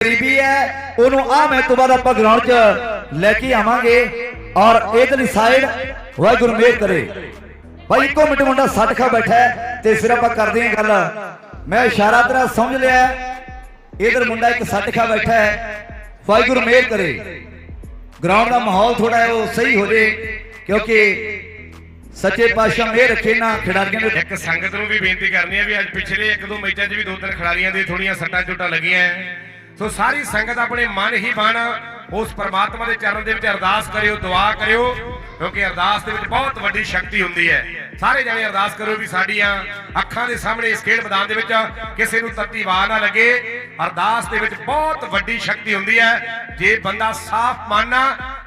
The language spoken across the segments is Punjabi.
ਗਰੀਬੀ ਹੈ, ਉਹਨੂੰ ਆ ਮੈਂ ਤੋਂ ਬਾਅਦ ਆਪਾਂ ਗਰਾਊਂਡ 'ਚ ਲੈ ਕੇ ਆਵਾਂਗੇ ਔਰ ਇਧਰਲੀ ਸਾਈਡ ਵਾਹਿਗੁਰੂ ਮਿਹਰ ਕਰੇ। ਭਾਈ, ਇੱਕੋ ਮਿੰਟ ਮੁੰਡਾ ਸੱਟ ਖਾ ਬੈਠਾ ਤੇ ਫਿਰ ਆਪਾਂ ਕਰਦੇ ਹਾਂ ਗੱਲ। ਮੈਂ ਇਸ਼ਾਰਾ ਤੇਰਾ ਸਮਝ ਲਿਆ ਇਧਰ ਮੁੰਡਾ ਇੱਕ ਸੱਟ ਖਾ ਬੈਠਾ ਹੈ। ਵਾਹਿਗੁਰੂ ਮੇਰ ਕਰੇ। ਗਰਾਊਂਡ ਦਾ ਮਾਹੌਲ ਥੋੜਾ ਉਹ ਸਹੀ ਹੋ ਜੇ, ਕਿਉਂਕਿ ਸੱਚੇ ਪਾਤਸ਼ਾਹ ਮਿਹਰ ਰੱਖੇ ਨਾ ਖਿਡਾਰੀਆਂ ਦੇ ਇੱਕ ਸੰਗਤ ਨੂੰ ਵੀ ਬੇਨਤੀ ਕਰਨੀ ਹੈ ਵੀ ਅੱਜ ਪਿਛਲੇ ਇੱਕ ਦੋ ਮੈਚਾਂ 'ਚ ਵੀ ਦੋ ਤਿੰਨ ਖਿਡਾਰੀਆਂ ਦੇ ਥੋੜੀਆਂ ਸੱਟਾਂ ਚੋਟਾਂ ਲੱਗੀਆਂ। ਸੋ ਸਾਰੀ ਸੰਗਤ ਆਪਣੇ ਮਨ ਹੀ ਬਣ ਉਸ ਪਰਮਾਤਮਾ ਦੇ ਚਰਨ ਦੇ ਵਿੱਚ ਅਰਦਾਸ ਕਰਿਓ ਦੁਆ ਕਰਿਓ ਕਿਉਂਕਿ ਅਰਦਾਸ ਦੇ ਵਿੱਚ ਬਹੁਤ ਵੱਡੀ ਸ਼ਕਤੀ ਹੁੰਦੀ ਹੈ। ਸਾਰੇ ਜਣੇ ਅਰਦਾਸ ਕਰੋ ਵੀ ਸਾਡੀਆਂ ਅੱਖਾਂ ਦੇ ਸਾਹਮਣੇ ਇਸ ਖੇਡ ਮੈਦਾਨ ਦੇ ਵਿੱਚ ਕਿਸੇ ਨੂੰ ਤੱਤੀ ਵਾਹ ਨਾ ਲੱਗੇ। ਅਰਦਾਸ ਦੇ ਵਿੱਚ ਬਹੁਤ ਵੱਡੀ ਸ਼ਕਤੀ ਹੁੰਦੀ ਹੈ। ਜੇ ਬੰਦਾ ਸਾਫ਼ ਮਨ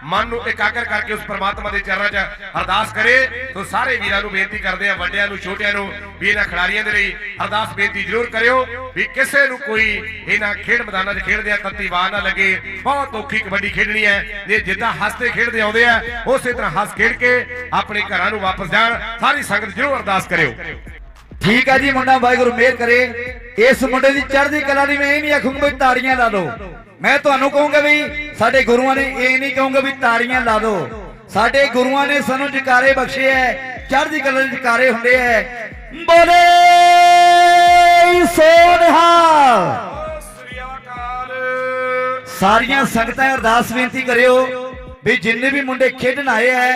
ਮਨ ਨੂੰ ਇਕਾਗਰ ਕਰਕੇ ਉਸ ਪਰਮਾਤਮਾ ਦੇ ਚਰਨਾਂ 'ਚ ਅਰਦਾਸ ਕਰੇ। ਤਾਂ ਸਾਰੇ ਵੀਰਾਂ ਨੂੰ ਬੇਨਤੀ ਕਰਦੇ ਆ ਵੱਡਿਆਂ ਨੂੰ, ਛੋਟਿਆਂ ਨੂੰ, ਵੀ ਇਹਨਾਂ ਖਿਡਾਰੀਆਂ ਦੇ ਲਈ ਅਰਦਾਸ ਬੇਨਤੀ ਜ਼ਰੂਰ ਕਰਿਓ ਵੀ ਕਿਸੇ ਨੂੰ ਕੋਈ ਇਹਨਾਂ ਖੇਡ ਮੈਦਾਨਾਂ 'ਚ ਖੇਡਦੇ ਆ ਤੱਤੀ ਵਾਹ ਨਾ ਲੱਗੇ। ਬਹੁਤ ਔਖੀ ਕਬੱਡੀ ਖੇਡਣੀ ਹੈ। ਜੇ ਜਿੱਦਾਂ ਹੱਸਦੇ ਖੇਡਦੇ ਆਉਂਦੇ ਆ, ਉਸੇ ਤਰ੍ਹਾਂ ਹੱਸ ਖੇਡ ਕੇ ਆਪਣੇ ਘਰਾਂ ਨੂੰ ਵਾਪਸ ਜਾਣ। ਸਾਰੀ ਸੰਗਤ ਜ਼ਰੂਰ ਅਰਦਾਸ ਕਰਿਓ। ਠੀਕ ਹੈ ਜੀ ਮੁੰਡਾ, ਵਾਹਿਗੁਰੂ ਮਿਹਰ ਕਰੇ। ਇਸ ਮੁੰਡੇ ਦੀ ਚੜ੍ਹਦੀ ਕਲਾ ਦੀ ਮੈਂ ਇਹ ਨਹੀਂ ਆਖੂੰਗਾ ਵੀ ਤਾੜੀਆਂ ਲਾ ਦਿਓ। ਮੈਂ ਤੁਹਾਨੂੰ ਕਹੂੰਗਾ ਵੀ ਸਾਡੇ ਗੁਰੂਆਂ ਨੇ ਇਹ ਨਹੀਂ ਕਹੂੰਗਾ ਵੀ ਤਾੜੀਆਂ ਲਾ ਦਿਓ ਸਾਡੇ ਗੁਰੂਆਂ ਨੇ ਸਾਨੂੰ ਜਕਾਰੇ ਬਖਸ਼ੇ ਐ, ਚੜ੍ਹਦੀ ਕਲਾ ਦੇ ਜਕਾਰੇ ਹੁੰਦੇ ਐ। ਬੋਲੇ ਸੋਨਹਾ ਸਾਰੀਆਂ ਸੰਗਤਾਂ ਅਰਦਾਸ ਬੇਨਤੀ ਕਰਿਓ ਵੀ ਜਿੰਨੇ ਵੀ ਮੁੰਡੇ ਖੇਡਣ ਆਏ ਐ